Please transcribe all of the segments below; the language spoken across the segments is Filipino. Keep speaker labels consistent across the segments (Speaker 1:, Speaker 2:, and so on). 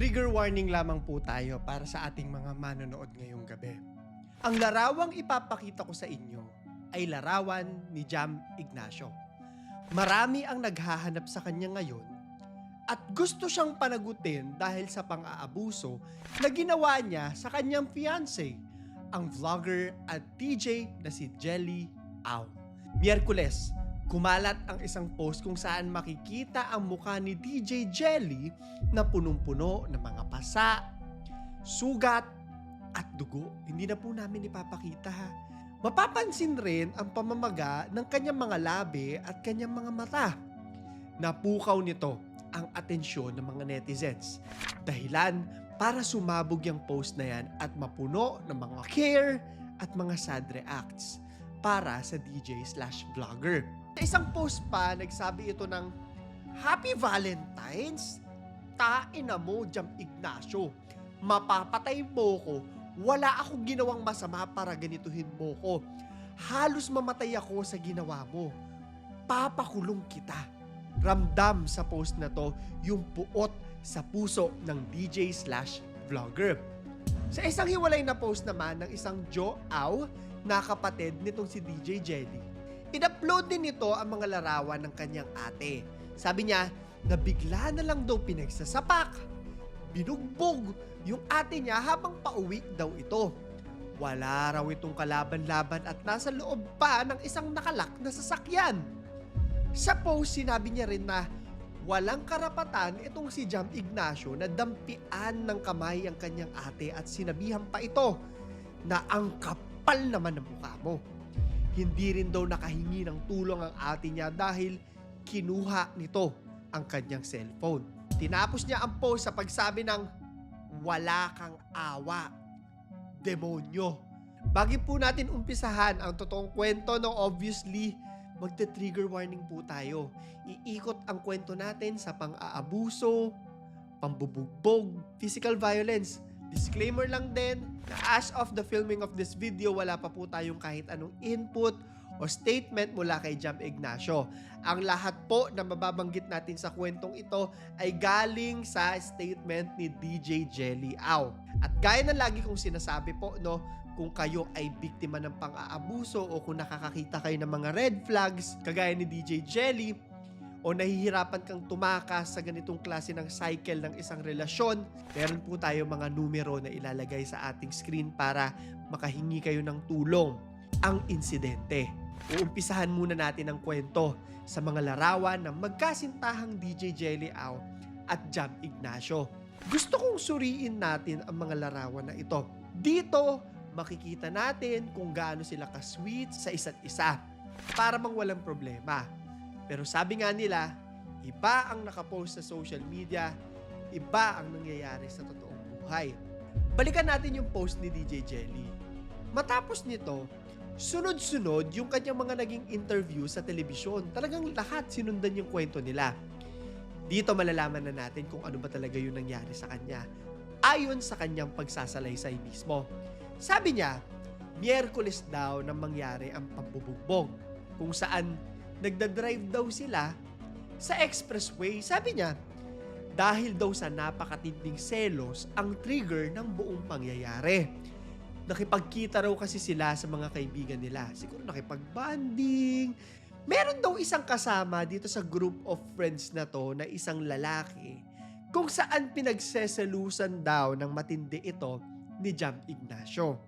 Speaker 1: Trigger warning lamang po tayo para sa ating mga manonood ngayong gabi. Ang larawang ipapakita ko sa inyo ay larawan ni Jam Ignacio. Marami ang naghahanap sa kanya ngayon at gusto siyang panagutin dahil sa pang-aabuso na ginawa niya sa kanyang fiancé, ang vlogger at DJ na si Jelly Au. Miyerkules, kumalat ang isang post kung saan makikita ang mukha ni DJ Jelly na punong-puno ng mga pasa, sugat, at dugo. Hindi na po namin ipapakita ha. Mapapansin rin ang pamamaga ng kanyang mga labi at kanyang mga mata. Napukaw nito ang atensyon ng mga netizens. Dahilan para sumabog yung post na yan at mapuno ng mga care at mga sad reacts para sa DJ slash vlogger. Sa isang post pa, nagsabi ito ng Happy Valentine's? Tain na mo, Jam Ignacio. Mapapatay mo ko. Wala akong ginawang masama para ganituhin mo ko. Halos mamatay ako sa ginawa mo. Papakulong kita. Ramdam sa post na to yung puot sa puso ng DJ slash vlogger. Sa isang hiwalay na post naman ng isang Joe Au na kapatid nitong si DJ Jelly, in-upload din nito ang mga larawan ng kanyang ate. Sabi niya, na bigla na lang daw pinagsasapak. Binugbog yung ate niya habang pauwi daw ito. Wala raw itong kalaban-laban at nasa loob pa ng isang nakalak na sasakyan. Sa post, sinabi niya rin na walang karapatan itong si Jam Ignacio na dampian ng kamay ang kanyang ate at sinabihan pa ito na ang kapal naman ng mukha mo. Hindi rin daw nakahingi ng tulong ang ate niya dahil kinuha nito ang kanyang cellphone. Tinapos niya ang post sa pagsabi ng wala kang awa. Demonyo. Bago po natin umpisahan ang totoong kwento, no, obviously, magte-trigger warning po tayo. Iikot ang kwento natin sa pang-aabuso, pambubugbog, physical violence. Disclaimer lang din na as of the filming of this video, wala pa po tayong kahit anong input o statement mula kay Jam Ignacio. Ang lahat po na mababanggit natin sa kwentong ito ay galing sa statement ni DJ Jelly Au. At gaya ng lagi kong sinasabi po, no, kung kayo ay biktima ng pang-aabuso o kung nakakakita kayo ng mga red flags, kagaya ni DJ Jelly, o nahihirapan kang tumakas sa ganitong klase ng cycle ng isang relasyon, meron po tayo mga numero na ilalagay sa ating screen para makahingi kayo ng tulong. Ang insidente. Uumpisahan muna natin ang kwento sa mga larawan ng magkasintahang DJ Jelly Au at Jam Ignacio. Gusto kong suriin natin ang mga larawan na ito. Dito, makikita natin kung gaano sila ka-sweet sa isa't isa para mang walang problema. Pero sabi nga nila, iba ang nakapost sa social media, iba ang nangyayari sa totoong buhay. Balikan natin yung post ni DJ Jelly. Matapos nito, sunod-sunod yung kanyang mga naging interview sa telebisyon. Talagang lahat sinundan yung kwento nila. Dito malalaman na natin kung ano ba talaga yung nangyari sa kanya. Ayon sa kanyang pagsasalaysay mismo. Sabi niya, Miyerkules daw nang mangyari ang pambubugbog kung saan nagdadrive daw sila sa expressway. Sabi niya, dahil daw sa napakatinding selos ang trigger ng buong pangyayari. Nakipagkita raw kasi sila sa mga kaibigan nila. Siguro nakipag-banding. Meron daw isang kasama dito sa group of friends na to na isang lalaki kung saan pinagseselusan daw ng matindi ito ni Jam Ignacio.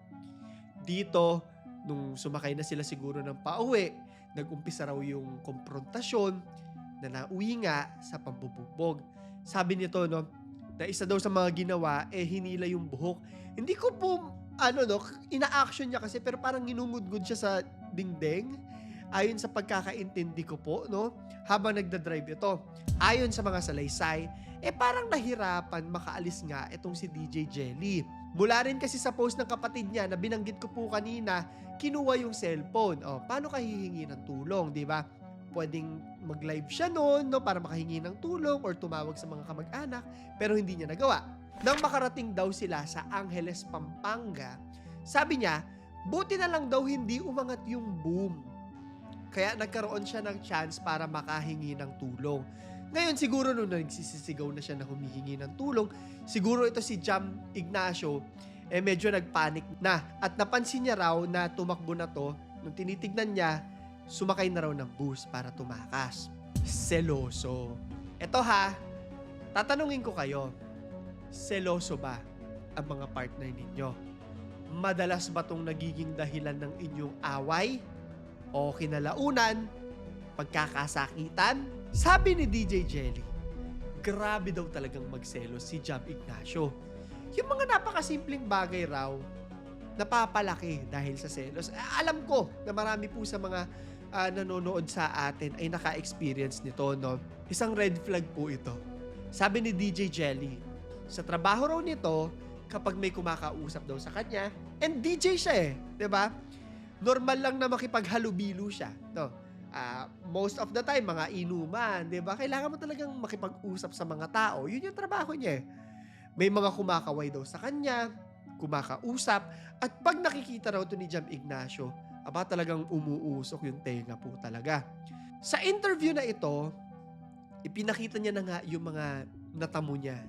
Speaker 1: Dito, nung sumakay na sila siguro ng pauwi, nag-umpisa raw yung konfrontasyon na nauwi nga sa pambubugbog. Sabi nito, no, na isa daw sa mga ginawa, eh hinila yung buhok. Hindi ko po, ano no, ina-action niya kasi pero parang ginumudgod siya sa dingding. Ayon sa pagkakaintindi ko po, no, habang nagda-drive ito. Ayon sa mga salaysay, eh parang nahirapan makaalis nga itong si DJ Jelly. Mula rin kasi sa post ng kapatid niya na binanggit ko po kanina, kinuha yung cellphone. O, paano ka hihingi ng tulong, di ba? Pwedeng mag-live siya noon no, para makahingi ng tulong or tumawag sa mga kamag-anak, pero hindi niya nagawa. Nang makarating daw sila sa Angeles, Pampanga, sabi niya, buti na lang daw hindi umangat yung boom. Kaya nagkaroon siya ng chance para makahingi ng tulong. Ngayon, siguro nung nagsisisigaw na siya na humihingi ng tulong, siguro ito si Jam Ignacio, eh medyo nagpanik na. At napansin niya raw na tumakbo na to, nung tinitignan niya, sumakay na raw ng bus para tumakas. Seloso. Ito ha, tatanungin ko kayo, seloso ba ang mga partner ninyo? Madalas ba tong nagiging dahilan ng inyong away? O kinalaunan? Pagkakasakitan? Sabi ni DJ Jelly, grabe daw talagang magselos si Jam Ignacio. Yung mga napakasimpleng bagay raw, napapalaki dahil sa selos. Alam ko na marami po sa mga ah, nanonood sa atin ay naka-experience nito, no? Isang red flag po ito. Sabi ni DJ Jelly, sa trabaho raw nito, kapag may kumakausap daw sa kanya, and DJ siya eh, 'di ba? Normal lang na makipaghalubilo siya, no? Ah, most of the time mga inuman, 'di ba? Kailangan mo talagang makipag-usap sa mga tao. 'Yun yung trabaho niya. eh. May mga kumakaway daw sa kanya, kumakausap, at pag nakikita raw to ni Jam Ignacio, aba talagang umuusok yung tenga po talaga. Sa interview na ito, ipinakita niya na nga yung mga natamo niya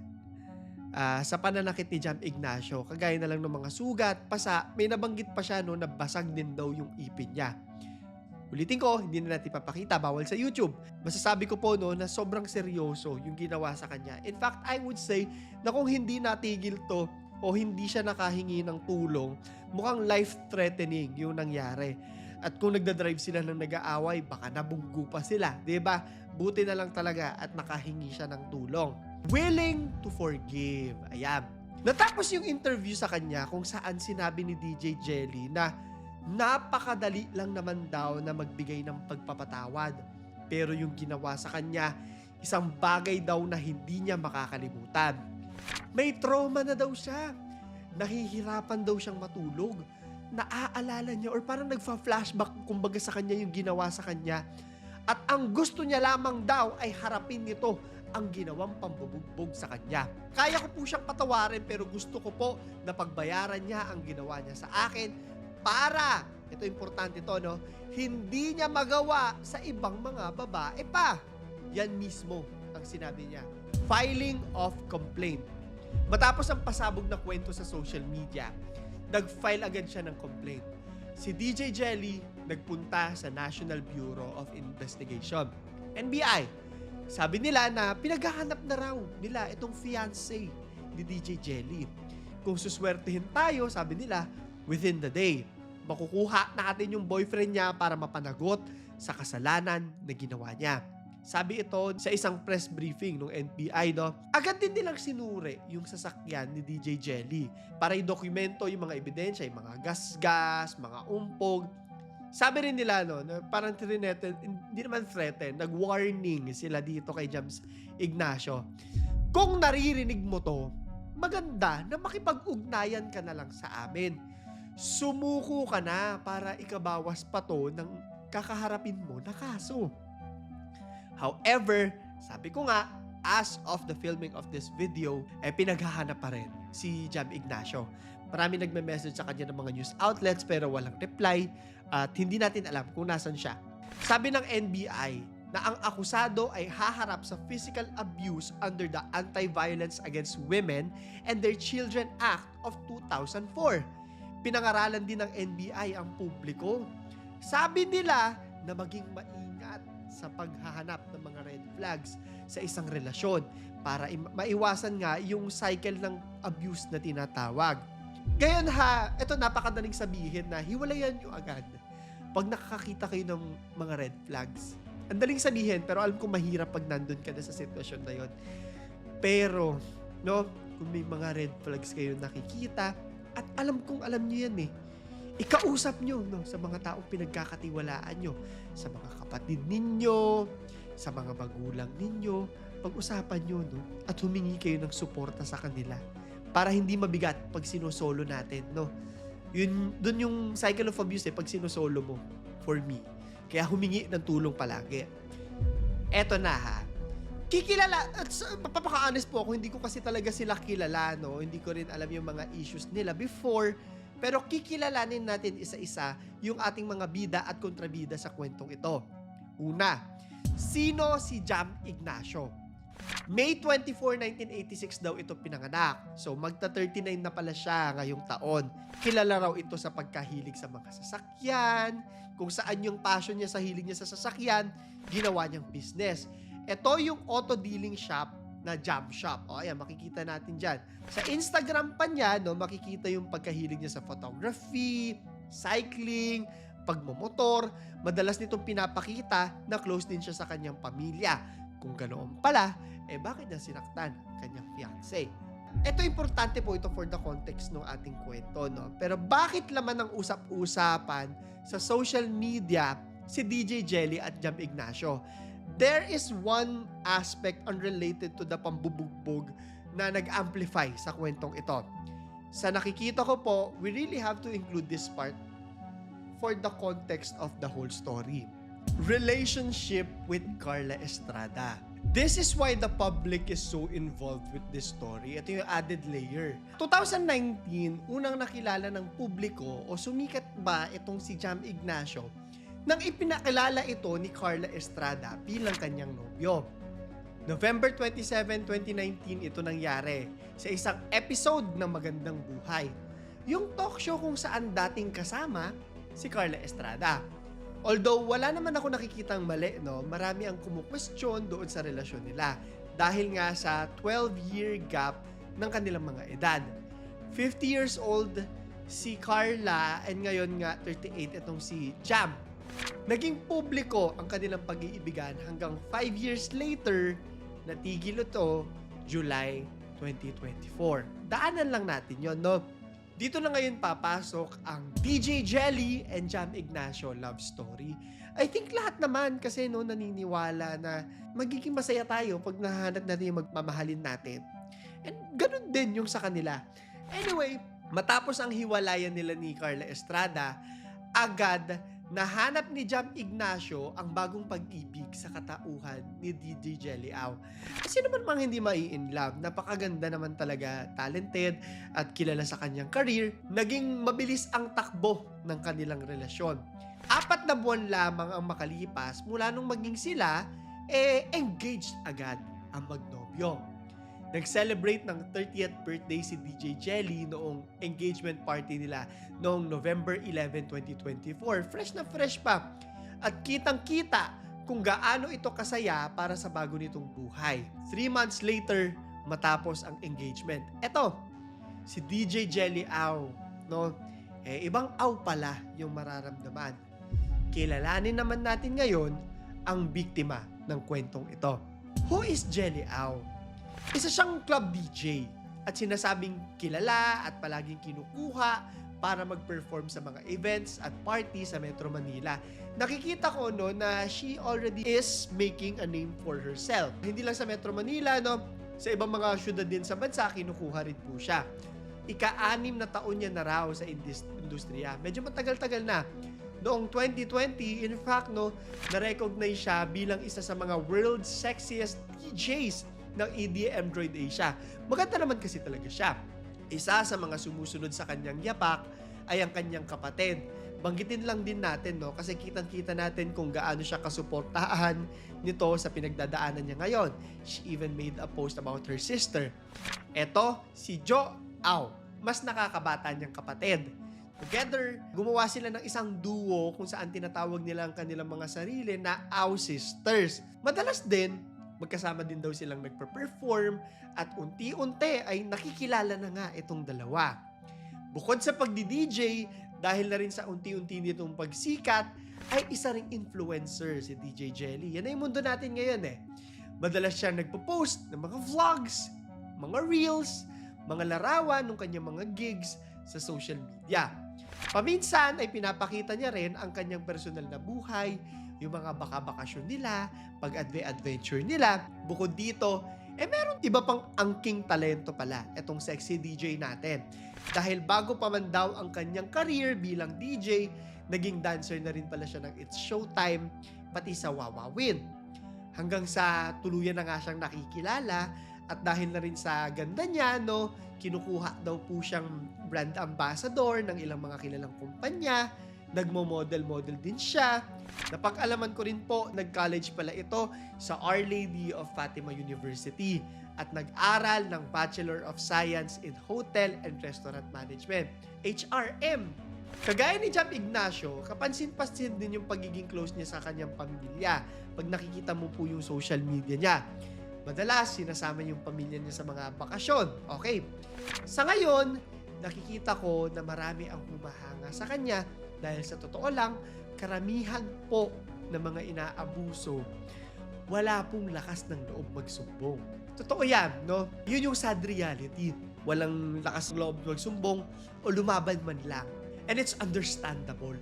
Speaker 1: ah, sa pananakit ni Jam Ignacio. Kagaya na lang ng mga sugat, pasa, may nabanggit pa siya no, na basag din daw yung ipin niya. Ulitin ko, hindi na natin papakita, bawal sa YouTube. Masasabi ko po no, na sobrang seryoso yung ginawa sa kanya. In fact, I would say na kung hindi natigil to o hindi siya nakahingi ng tulong, mukhang life-threatening yung nangyari. At kung nagda-drive sila ng nag-aaway, baka nabunggo pa sila, 'di ba? Buti na lang talaga at nakahingi siya ng tulong. Willing to forgive. Ayan. Natapos yung interview sa kanya kung saan sinabi ni DJ Jelly na napakadali lang naman daw na magbigay ng pagpapatawad. Pero yung ginawa sa kanya, isang bagay daw na hindi niya makakalimutan. May trauma na daw siya. Nahihirapan daw siyang matulog. Naaalala niya or parang nagfa-flashback kumbaga sa kanya yung ginawa sa kanya. At ang gusto niya lamang daw ay harapin nito ang ginawang pambubugbog sa kanya. Kaya ko po siyang patawarin pero gusto ko po na pagbayaran niya ang ginawa niya sa akin para, ito importante to no, hindi niya magawa sa ibang mga babae pa. Yan mismo ang sinabi niya. Filing of complaint. Matapos ang pasabog na kwento sa social media, nag-file agad siya ng complaint. Si DJ Jelly nagpunta sa National Bureau of Investigation, NBI. Sabi nila na pinaghahanap na raw nila itong fiancé ni DJ Jelly. Kung suswertehin tayo, sabi nila, within the day, makukuha natin yung boyfriend niya para mapanagot sa kasalanan na ginawa niya. Sabi ito sa isang press briefing ng NBI, no? Agad din nilang sinuri yung sasakyan ni DJ Jelly para i-dokumento yung mga ebidensya, yung mga gasgas, mga umpog. Sabi rin nila, no, parang trineten, hindi naman threaten, nag-warning sila dito kay James Ignacio. Kung naririnig mo to, maganda na makipag-ugnayan ka na lang sa amin. Sumuko ka na para ikabawas pa to ng kakaharapin mo na kaso. However, sabi ko nga, as of the filming of this video, eh pinaghahanap pa rin si Jam Ignacio. Marami nagme-message sa kanya ng mga news outlets pero walang reply at hindi natin alam kung nasan siya. Sabi ng NBI na ang akusado ay haharap sa physical abuse under the Anti-Violence Against Women and Their Children Act of 2004. Pinangaralan din ng NBI ang publiko. Sabi nila na maging maingat sa paghahanap ng mga red flags sa isang relasyon para maiwasan nga yung cycle ng abuse na tinatawag. Gayon ha, ito napakadaling sabihin na hiwalayan nyo agad pag nakakakita kayo ng mga red flags. Ang daling sabihin, pero alam ko mahirap pag nandun ka na sa sitwasyon na yon. Pero, no, kung may mga red flags kayo nakikita, at alam kong alam nyo yan eh, ikausap nyo no, sa mga taong pinagkakatiwalaan nyo, sa mga kapatid ninyo, sa mga magulang ninyo, pag-usapan nyo no, at humingi kayo ng suporta sa kanila para hindi mabigat pag sinosolo natin, no? Yun, dun yung cycle of abuse eh, pag sinosolo mo, for me. Kaya humingi ng tulong palagi. Eto na ha. Kikilala, at papaka-honest po ako, hindi ko kasi talaga sila kilala, no? Hindi ko rin alam yung mga issues nila before. Pero kikilalanin natin isa-isa yung ating mga bida at kontrabida sa kwentong ito. Una, Sino si Jam Ignacio? May 24, 1986 daw ito pinanganak. So magta 39 na pala siya ngayong taon. Kilala raw ito sa pagkahilig sa mga sasakyan, kung saan yung passion niya sa hilig niya sa sasakyan, ginawa niyang business. Ito yung auto dealing shop na jam shop. O ayan, makikita natin dyan. Sa Instagram pa niya, no, makikita yung pagkahilig niya sa photography, cycling, pagmumotor. Madalas nitong pinapakita na close din siya sa kanyang pamilya. Kung ganoon pala, eh bakit niya sinaktan ang kanyang fiancé? Ito importante po ito for the context ng ating kwento, no? Pero bakit laman ng usap-usapan sa social media si DJ Jelly at Jam Ignacio? There is one aspect unrelated to the pambubugbog na nag-amplify sa kwentong ito. Sa nakikita ko po, we really have to include this part for the context of the whole story. Relationship with Carla Estrada. This is why the public is so involved with this story. Ito yung added layer. 2019, unang nakilala ng publiko o sumikat ba itong si Jam Ignacio nang ipinakilala ito ni Carla Estrada bilang kanyang nobyo. November 27, 2019 ito nangyari sa isang episode ng Magandang Buhay. Yung talk show kung saan dating kasama si Carla Estrada. Although wala naman ako nakikitang mali, no, marami ang kumukwestiyon doon sa relasyon nila dahil nga sa 12-year gap ng kanilang mga edad. 50 years old si Carla and ngayon nga 38 itong si Jam. Naging publiko ang kanilang pag-iibigan hanggang 5 years later, natigil ito July 2024. Daanan lang natin yon no? Dito na ngayon papasok ang DJ Jelly and Jam Ignacio love story. I think lahat naman kasi no naniniwala na magiging masaya tayo pag nahanap natin yung magmamahalin natin. And ganun din yung sa kanila. Anyway, matapos ang hiwalayan nila ni Carla Estrada, agad nahanap ni Jam Ignacio ang bagong pag-ibig sa katauhan ni DJ Jelly Au. Kasi naman mga hindi mai-in love, napakaganda naman talaga, talented at kilala sa kanyang career, naging mabilis ang takbo ng kanilang relasyon. Apat na buwan lamang ang makalipas mula nung maging sila, eh engaged agad ang magnobyo. Nag-celebrate ng 30th birthday si DJ Jelly noong engagement party nila noong November 11, 2024. Fresh na fresh pa. At kitang-kita kung gaano ito kasaya para sa bago nitong buhay. Three months later, matapos ang engagement. Eto, si DJ Jelly Au, no? Eh, ibang au pala yung mararamdaman. Kilalanin naman natin ngayon ang biktima ng kwentong ito. Who is Jelly Au? Isa siyang club DJ at sinasabing kilala at palaging kinukuha para mag-perform sa mga events at party sa Metro Manila. Nakikita ko no na she already is making a name for herself. Hindi lang sa Metro Manila no, sa ibang mga syudad din sa bansa kinukuha rin po siya. Ika-anim na taon niya na raw sa indus- industriya. Medyo matagal-tagal na. Noong 2020, in fact, no, na-recognize siya bilang isa sa mga world's sexiest DJs ng EDM Droid Asia. Maganda naman kasi talaga siya. Isa sa mga sumusunod sa kanyang yapak ay ang kanyang kapatid. Banggitin lang din natin, no? Kasi kitang-kita natin kung gaano siya kasuportahan nito sa pinagdadaanan niya ngayon. She even made a post about her sister. Eto, si Jo Au. Mas nakakabata niyang kapatid. Together, gumawa sila ng isang duo kung saan tinatawag nila ang kanilang mga sarili na Au Sisters. Madalas din, magkasama din daw silang nagpa-perform at unti-unti ay nakikilala na nga itong dalawa. Bukod sa pagdi-DJ, dahil na rin sa unti-unti nitong pagsikat, ay isa ring influencer si DJ Jelly. Yan ay mundo natin ngayon eh. Madalas siya nagpo-post ng mga vlogs, mga reels, mga larawan ng kanyang mga gigs sa social media. Paminsan ay pinapakita niya rin ang kanyang personal na buhay, yung mga baka-bakasyon nila, pag-adventure nila. Bukod dito, eh meron iba pang angking talento pala itong sexy DJ natin. Dahil bago pa man daw ang kanyang career bilang DJ, naging dancer na rin pala siya ng It's Showtime, pati sa Wawawin. Hanggang sa tuluyan na nga siyang nakikilala at dahil na rin sa ganda niya, no, kinukuha daw po siyang brand ambassador ng ilang mga kilalang kumpanya nagmo-model-model din siya. Napag-alaman ko rin po, nag-college pala ito sa Our Lady of Fatima University at nag-aral ng Bachelor of Science in Hotel and Restaurant Management, HRM. Kagaya ni Jam Ignacio, kapansin-pansin din yung pagiging close niya sa kanyang pamilya pag nakikita mo po yung social media niya. Madalas, sinasama yung pamilya niya sa mga bakasyon. Okay. Sa ngayon, nakikita ko na marami ang humahanga sa kanya dahil sa totoo lang, karamihan po ng mga inaabuso, wala pong lakas ng loob magsumbong. Totoo yan, no? Yun yung sad reality. Walang lakas ng loob magsumbong o lumaban man lang. And it's understandable.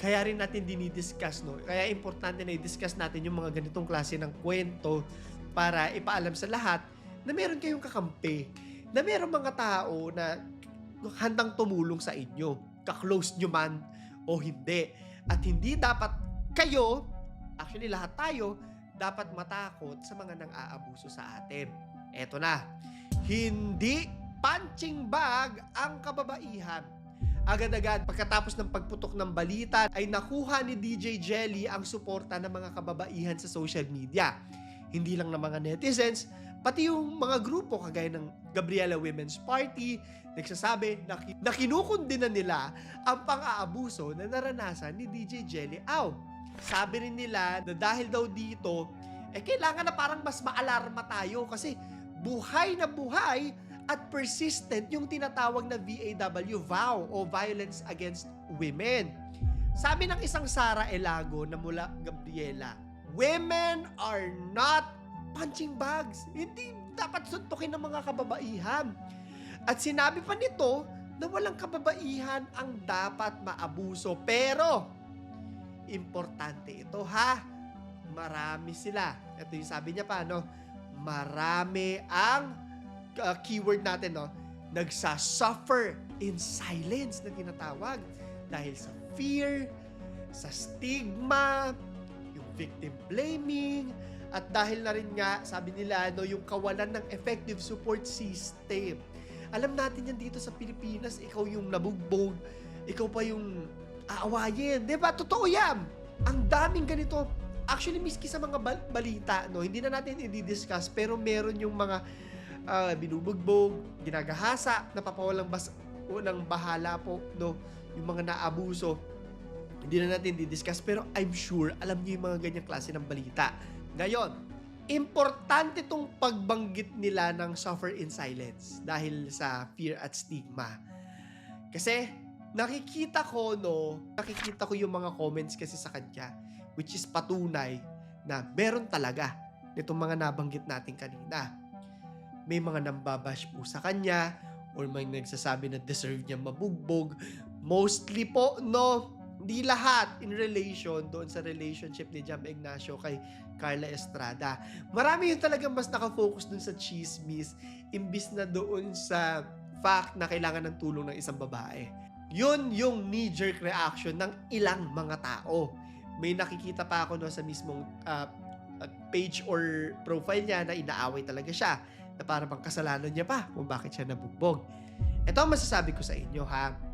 Speaker 1: Kaya rin natin dinidiscuss, no? Kaya importante na i-discuss natin yung mga ganitong klase ng kwento para ipaalam sa lahat na meron kayong kakampi. Na meron mga tao na handang tumulong sa inyo. Ka-close nyo man o hindi. At hindi dapat kayo, actually lahat tayo, dapat matakot sa mga nang aabuso sa atin. Eto na, hindi punching bag ang kababaihan. Agad-agad pagkatapos ng pagputok ng balita ay nakuha ni DJ Jelly ang suporta ng mga kababaihan sa social media. Hindi lang ng mga netizens, pati yung mga grupo kagaya ng Gabriela Women's Party, nagsasabi na, ki- na nila ang pang-aabuso na naranasan ni DJ Jelly Au. Sabi rin nila na dahil daw dito, eh kailangan na parang mas maalarma tayo kasi buhay na buhay at persistent yung tinatawag na VAW, VOW o Violence Against Women. Sabi ng isang Sara Elago na mula Gabriela, Women are not punching bags. Hindi dapat suntukin ng mga kababaihan. At sinabi pa nito na walang kababaihan ang dapat maabuso. Pero, importante ito ha. Marami sila. Ito yung sabi niya pa, no? Marami ang uh, keyword natin, no? Nagsasuffer in silence na tinatawag. Dahil sa fear, sa stigma, yung victim blaming, at dahil na rin nga, sabi nila, no, yung kawalan ng effective support system. Alam natin yan dito sa Pilipinas, ikaw yung nabugbog, ikaw pa yung aawayin. Di ba? Totoo yan. Ang daming ganito. Actually, miski sa mga bal- balita, no, hindi na natin i-discuss, pero meron yung mga ah, binubugbog, ginagahasa, napapawalang bas unang bahala po, no, yung mga naabuso. Hindi na natin di-discuss, pero I'm sure alam niyo yung mga ganyang klase ng balita. Ngayon, importante tong pagbanggit nila ng suffer in silence dahil sa fear at stigma. Kasi nakikita ko no, nakikita ko yung mga comments kasi sa kanya which is patunay na meron talaga nitong mga nabanggit natin kanina. May mga nambabash po sa kanya or may nagsasabi na deserve niya mabugbog. Mostly po, no, hindi lahat in relation doon sa relationship ni Jam Ignacio kay Carla Estrada. Marami yung talagang mas nakafocus doon sa chismis imbis na doon sa fact na kailangan ng tulong ng isang babae. Yun yung knee-jerk reaction ng ilang mga tao. May nakikita pa ako no, sa mismong ah, page or profile niya na inaaway talaga siya na para bang kasalanan niya pa kung bakit siya nabugbog. Ito ang masasabi ko sa inyo ha.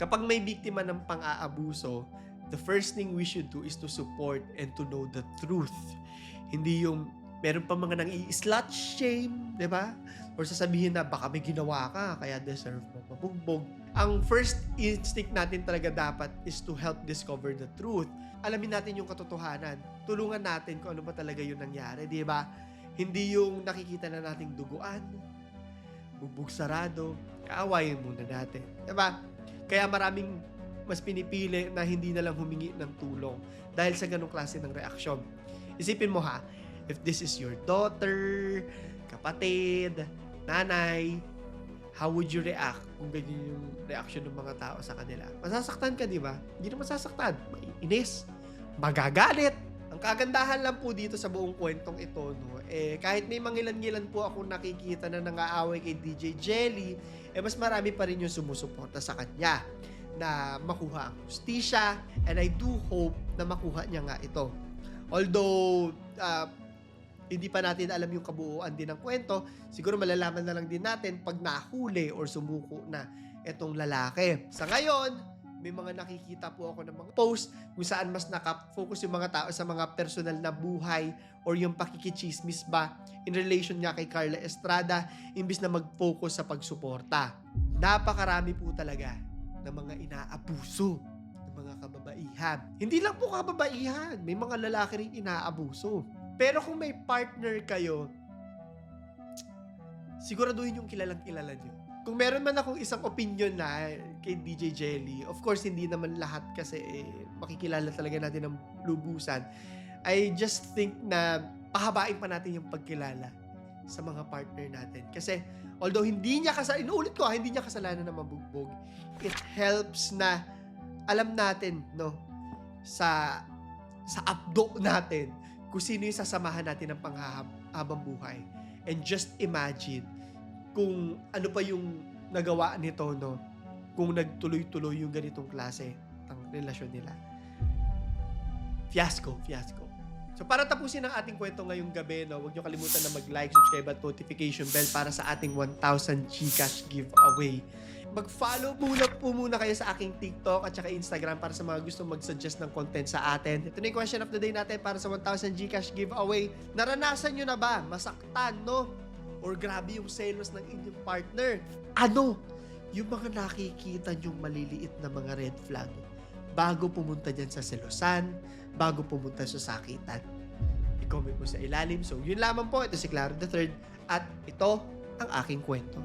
Speaker 1: Kapag may biktima ng pang-aabuso, the first thing we should do is to support and to know the truth. Hindi yung meron pa mga nang i-slut shame, di ba? Or sasabihin na baka may ginawa ka, kaya deserve mo mabugbog. Ang first instinct natin talaga dapat is to help discover the truth. Alamin natin yung katotohanan. Tulungan natin kung ano ba talaga yung nangyari, di ba? Hindi yung nakikita na nating duguan, bugbog sarado, kaawayin muna natin. Di ba? Kaya maraming mas pinipili na hindi na lang humingi ng tulong dahil sa ganong klase ng reaksyon. Isipin mo ha, if this is your daughter, kapatid, nanay, how would you react kung ganyan yung reaction ng mga tao sa kanila? Masasaktan ka, di ba? Hindi na masasaktan. Mainis. Magagalit. Ang kagandahan lang po dito sa buong kwentong ito, no, eh, kahit may mangilan-ngilan po ako nakikita na nangaaway kay DJ Jelly, eh mas marami pa rin yung sumusuporta sa kanya na makuha ang justisya and I do hope na makuha niya nga ito. Although, ah, hindi pa natin alam yung kabuuan din ng kwento, siguro malalaman na lang din natin pag nahuli or sumuko na itong lalaki. Sa ngayon, may mga nakikita po ako ng mga post kung saan mas nakafocus yung mga tao sa mga personal na buhay or yung pakikichismis ba in relation nga kay Carla Estrada imbis na mag-focus sa pagsuporta. Napakarami po talaga ng mga inaabuso ng mga kababaihan. Hindi lang po kababaihan, may mga lalaki rin inaabuso. Pero kung may partner kayo, siguraduhin yung kilalang kilala nyo. Kung meron man akong isang opinion na kay DJ Jelly, of course, hindi naman lahat kasi eh, makikilala talaga natin ng lubusan. I just think na pahabain pa natin yung pagkilala sa mga partner natin. Kasi although hindi niya kasalanan, inuulit ko ha, hindi niya kasalanan na mabugbog, it helps na alam natin, no, sa sa abdo natin kung sino yung sasamahan natin ng panghabang buhay. And just imagine kung ano pa yung nagawa nito, no? Kung nagtuloy-tuloy yung ganitong klase ng relasyon nila. Fiasco, fiasco. So para tapusin ang ating kwento ngayong gabi, no, huwag niyo kalimutan na mag-like, subscribe at notification bell para sa ating 1,000 Gcash giveaway. Mag-follow muna po muna kayo sa aking TikTok at saka Instagram para sa mga gusto mag-suggest ng content sa atin. Ito na yung question of the day natin para sa 1,000 Gcash giveaway. Naranasan nyo na ba? Masaktan, no? Or grabe yung selos ng inyong partner? Ano? Yung mga nakikita nyong maliliit na mga red flag bago pumunta dyan sa selosan, bago pumunta sa sakitan. I-comment mo sa ilalim. So, yun lamang po. Ito si Claro the Third at ito ang aking kwento.